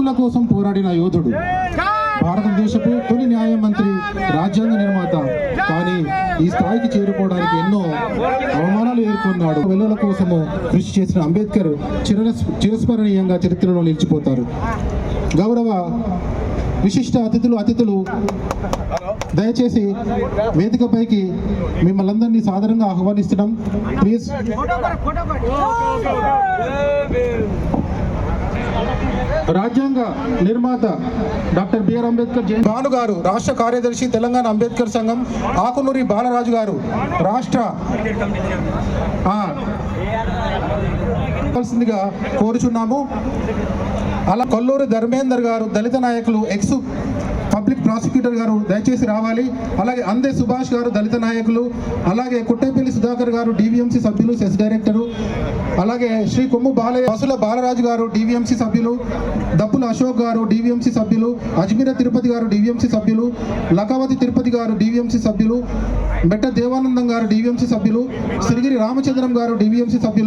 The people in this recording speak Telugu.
కోసం పోరాడిన యోధుడు. భారతదేశపు తొలి న్యాయమంత్రి రాజ్యాంగ నిర్మాత. కానీ ఈ స్థాయికి చేరుకోవడానికి ఎన్నో అవమానాలు ఎదుర్కొన్నాడు వెల్లుల కోసము కృషి చేసిన అంబేద్కర్ చిర చిరస్మరణీయంగా చరిత్రలో నిలిచిపోతారు. గౌరవ విశిష్ట అతిథులు అతిథులు దయచేసి వేదికపైకి మిమ్మల్ని అందరినీ సాధారణంగా ఆహ్వానిస్తున్నాం. ప్లీజ్. రాజ్యాంగ నిర్మాత డాక్టర్ బిఆర్ అంబేద్కర్ జయంతి భాను గారు రాష్ట్ర కార్యదర్శి తెలంగాణ అంబేద్కర్ సంఘం ఆకునూరి బాలరాజు గారు రాష్ట్ర కోరుచున్నాము. అలా కొల్లూరు ధర్మేందర్ గారు దళిత నాయకులు ఎక్స్ పబ్లిక్ ప్రాసిక్యూటర్ గారు దయచేసి రావాలి. అలాగే అందే సుభాష్ గారు దళిత నాయకులు అలాగే కుట్టేపల్లి సుధాకర్ గారు డివిఎంసి సభ్యులు సెస్ డైరెక్టరు అలాగే శ్రీ కొమ్ము బాలయ్య బసుల బాలరాజు గారు డివిఎంసీ సభ్యులు దప్పుల అశోక్ గారు డివిఎంసీ సభ్యులు అజ్మీర తిరుపతి గారు డివిఎంసి సభ్యులు లకావతి తిరుపతి గారు డివిఎంసి సభ్యులు మెట్ట దేవానందం గారు డివిఎంసీ సభ్యులు సిరిగిరి రామచంద్రం గారు డివిఎంసి సభ్యులు